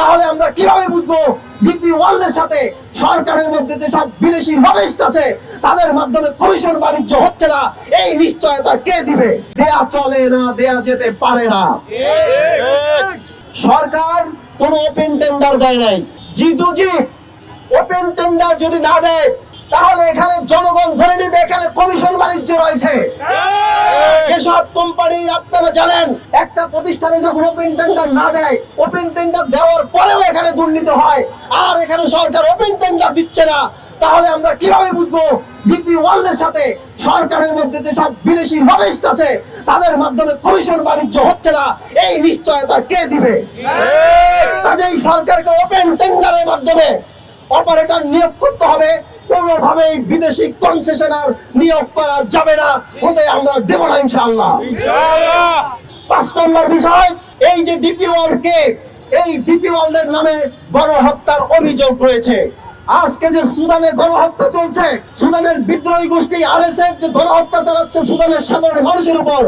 তাহলে আমরা কীভাবে বুঝব ডিপি ওয়ার্ল্ডের সাথে সরকারের মধ্যে যে সব বিদেশি লবিস্ট আছে, তাদের মাধ্যমে কমিশন বাণিজ্য হচ্ছে না? এই নিশ্চয়তা কে দিবে? দেয়া চলে না, দেয়া যেতে পারে না। সরকার কোনো ওপেন টেন্ডার দেয় নাই। G to G open tender যদি না দেয় তাহলে এখানে জনগণ ধরে নেবে এখানে কমিশন বাণিজ্য রয়েছে। যেসব কোম্পানি আপনারা জানেন একটা প্রতিষ্ঠানে যখন ওপেন টেন্ডার না দেয় ওপেন টেন্ডার দেওয়ার পরেও এখানে দুর্নীতি হয়। আর এখানে সরকার ওপেন টেন্ডার দিচ্ছে না। তাহলে আমরা কীভাবে বুঝব? ডিপি ওয়ার্ল্ডের সাথে সরকারের মধ্যে যে সব বিদেশি লবিস্ট আছে তাদের মাধ্যমে কমিশন বাণিজ্য হচ্ছে না। এই নিশ্চয়তা কে দিবে? কাজেই সরকারকে ওপেন টেন্ডারের মাধ্যমে অপারেটর নিয়োগ করতে হবে। কোনোভাবেই বিদেশি কনসেশনার নিয়োগ করা যাবে না। হতে আমরা দেব না ইনশাআল্লাহ। পাঁচ নম্বর বিষয় এই যে ডিপি ওয়ার্ল্ডকে এই ডিপি ওয়ার্ল্ডের নামে গণহত্যার অভিযোগ রয়েছে। আজকে যে সুদানে গণহত্যা চলছে সুদানের বিদ্রোহী গোষ্ঠী আরএসএফ যে গণহত্যা চালাচ্ছে সুদানের সাধারণ মানুষের উপর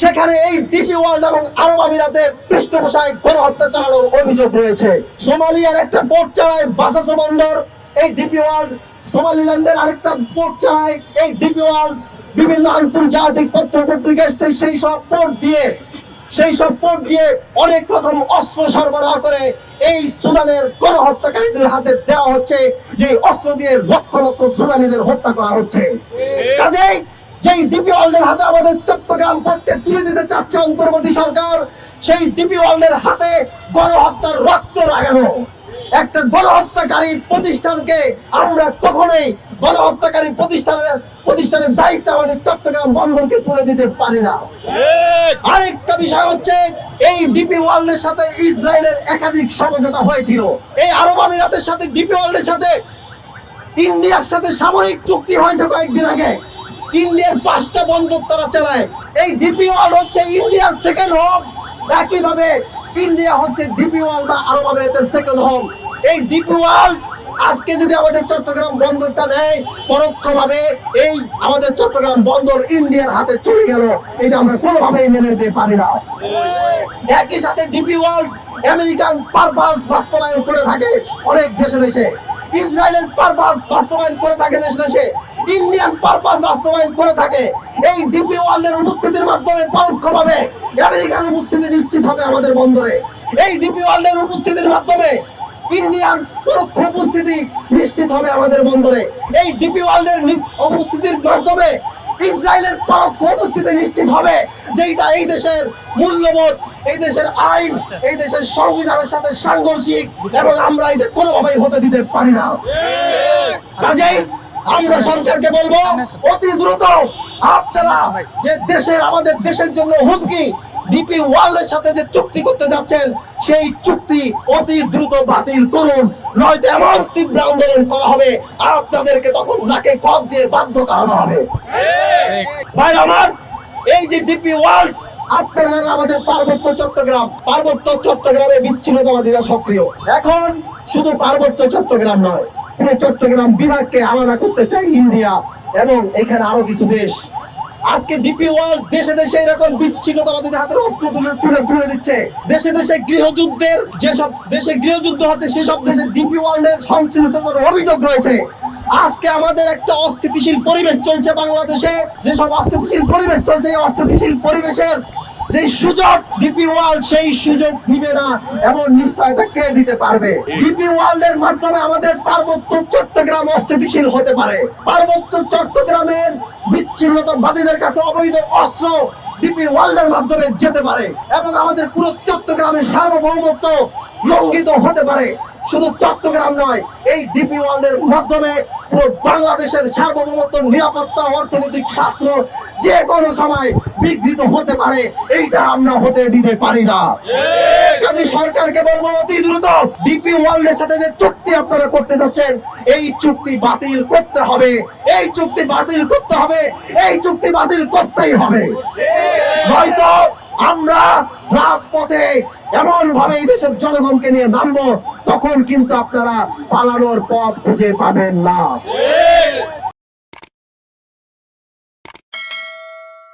সেখানে এই ডিপি ওয়ার্ল্ড এবং আরব আমিরাতের পৃষ্ঠপোষায় গণহত্যা চালানোর অভিযোগ রয়েছে। সোমালিয়ার একটা পোর্ট চালায় বাসাসো বন্দর এই ডিপি ওয়ার্ল্ড সোমালিল্যান্ডের আরেকটা পোর্ট চালায় এই ডিপি ওয়ার্ল্ড বিভিন্ন আন্তর্জাতিক পত্র পত্রিকা সেই সব পোর্ট দিয়ে, সেই সব পোর্ট দিয়ে অনেক রকম অস্ত্র সরবরাহ করে এই সুদানের গণহত্যাকারীদের হাতে দেওয়া হচ্ছে, যে অস্ত্র দিয়ে লক্ষ লক্ষ সুদানিদের হত্যা করা হচ্ছে। কাজেই যেই ডিপি ওয়ার্ল্ডের হাতে আমাদের চট্টগ্রাম পোর্টকে তুলে দিতে চাচ্ছে অন্তর্বর্তী সরকার, সেই ডিপি ওয়ার্ল্ডের হাতে গণহত্যার রক্ত লাগানো। একটা গণহত্যাকারী প্রতিষ্ঠানকে আমরা কখনোই গণহত্যাকারী প্রতিষ্ঠানের প্রতিষ্ঠানের দায়িত্ব আমাদের চট্টগ্রাম বন্দরকে তুলে দিতে পারি না। আরেকটা বিষয় হচ্ছে এই ডিপি ওয়ার্ল্ডের সাথে ইসরায়েলের একাধিক সমঝোতা হয়েছিল। এই আরব আমিরাতের সাথে ডিপি ওয়ার্ল্ডের সাথে ইন্ডিয়ার সাথে সামরিক চুক্তি হয়েছে কয়েকদিন আগে। ইন্ডিয়ার পাঁচটা বন্দর তারা চালায়। এই ডিপি ওয়ার্ল্ড হচ্ছে ইন্ডিয়ার সেকেন্ড হোম একইভাবে ইন্ডিয়া হচ্ছে ডিপি ওয়ার্ল্ড বা আরব আমিরাতের সেকেন্ড হোম এই ডিপি ওয়ার্ল্ড আজকে যদি আমাদের চট্টগ্রাম বন্দরটা নেয়, পরোক্ষভাবে এই আমাদের চট্টগ্রাম বন্দর ইন্ডিয়ার হাতে চলে গেল, এটা আমরা কোনোভাবেই মেনে নিতে পারি না। একই সাথে ডিপি ওয়ার্ল্ড আমেরিকান পারপাস বাস্তবায়ন করে থাকে অনেক দেশে দেশে। ইসরায়েলের পারপাস বাস্তবায়ন করে থাকে দেশে দেশে। ইন্ডিয়ান পারপাস বাস্তবায়ন করে থাকে। এই ডিপি ওয়ার্ল্ডের উপস্থিতির মাধ্যমে পরোক্ষভাবে আমেরিকান উপস্থিতি নিশ্চিত হবে আমাদের বন্দরে। এই ডিপি ওয়ার্ল্ডের উপস্থিতির মাধ্যমে ইন্ডিয়ান উপস্থিতি নিশ্চিত হবে আমাদের বন্দরে। এই ডিপি ওয়ার্ল্ডের উপস্থিতির মাধ্যমে ইসরায়েলের পরোক্ষ উপস্থিতি নিশ্চিত হবে যেটা এই দেশের মূল্যবোধ, এই দেশের আইন, এই দেশের সংবিধানের সাথে সাংঘর্ষিক এবং আমরা এটা কোনোভাবেই হতে দিতে পারি না। কাজেই আমরা সরকারকে বলব, অতি দ্রুত আপনারা যে দেশের, আমাদের দেশের জন্য হুমকি ডিপি ওয়ার্ল্ডের সাথে যে চুক্তি করতে যাচ্ছেন, সেই চুক্তি অতি দ্রুত বাতিল করুন। নয়তো এমন তীব্র আন্দোলন করা হবে, আপনাদেরকে তখন নাকে কপ দিয়ে বাধ্য করানো হবে। ভাই আমার, এই যে ডিপি ওয়ার্ল্ড আপনারা আমাদের পার্বত্য চট্টগ্রাম, পার্বত্য চট্টগ্রামে বিচ্ছিন্নতাবাদীরা সক্রিয়। এখন শুধু পার্বত্য চট্টগ্রাম নয়, পুরো চট্টগ্রাম বিভাগকে আলাদা করতে চাই ইন্ডিয়া এবং এখানে আরও কিছু দেশ। আজকে ডিপি ওয়ার্ল্ড দেশে দেশে এরকম বিচ্ছিন্নতাবাদীদের হাতের অস্ত্র তুলে তুলে তুলে দিচ্ছে। দেশে দেশে গৃহযুদ্ধের যেসব দেশে গৃহযুদ্ধ হচ্ছে, সেসব দেশে ডিপি ওয়ার্ল্ড ওয়ার্ল্ডের সংশ্লিষ্টতার অভিযোগ রয়েছে। আজকে আমাদের একটা অস্থিতিশীল পরিবেশ চলছে বাংলাদেশে। যেসব অস্থিতিশীল পরিবেশ চলছে, এই অস্থিতিশীল পরিবেশের যে সুযোগ ডিপি ওয়ার্ল্ড, সেই সুযোগ দিবে না, এমন নিশ্চয়তা কে দিতে পারবে? ডিপি ওয়ার্ল্ড এর মাধ্যমে আমাদের পার্বত্য চট্টগ্রাম অস্থিতিশীল হতে পারে। পার্বত্য চট্টগ্রামের বিচ্ছিন্নতাবাদীদের কাছে অবৈধ অস্ত্র ডিপি ওয়ার্ল্ডের মাধ্যমে যেতে পারে এবং আমাদের পুরো চট্টগ্রামের সার্বভৌমত্ব লঙ্ঘিত হতে পারে। শুধু চট্টগ্রাম নয়, এই ডিপি ওয়ার্ল্ডের মাধ্যমে পুরো বাংলাদেশের সার্বভৌমত্ব নিরাপত্তা, অর্থনৈতিক শাস্ত্র যে কোনো সময় বিঘ্নিত হতে পারে, এইটা আমরা হতে দিতে পারি না। কাজে সরকারকে বলব, অতি দ্রুত ডিপি ওয়ার্ল্ডের সাথে যে চুক্তি আপনারা করতে যাচ্ছেন, এই চুক্তি বাতিল করতে হবে, এই চুক্তি বাতিল করতে হবে, এই চুক্তি বাতিল করতেই হবে। নয়তো আমরা রাজপথে এমন ভাবে এই দেশের জনগণকে নিয়ে নামবো, তখন কিন্তু আপনারা পালানোর পথ খুঁজে পাবেন না।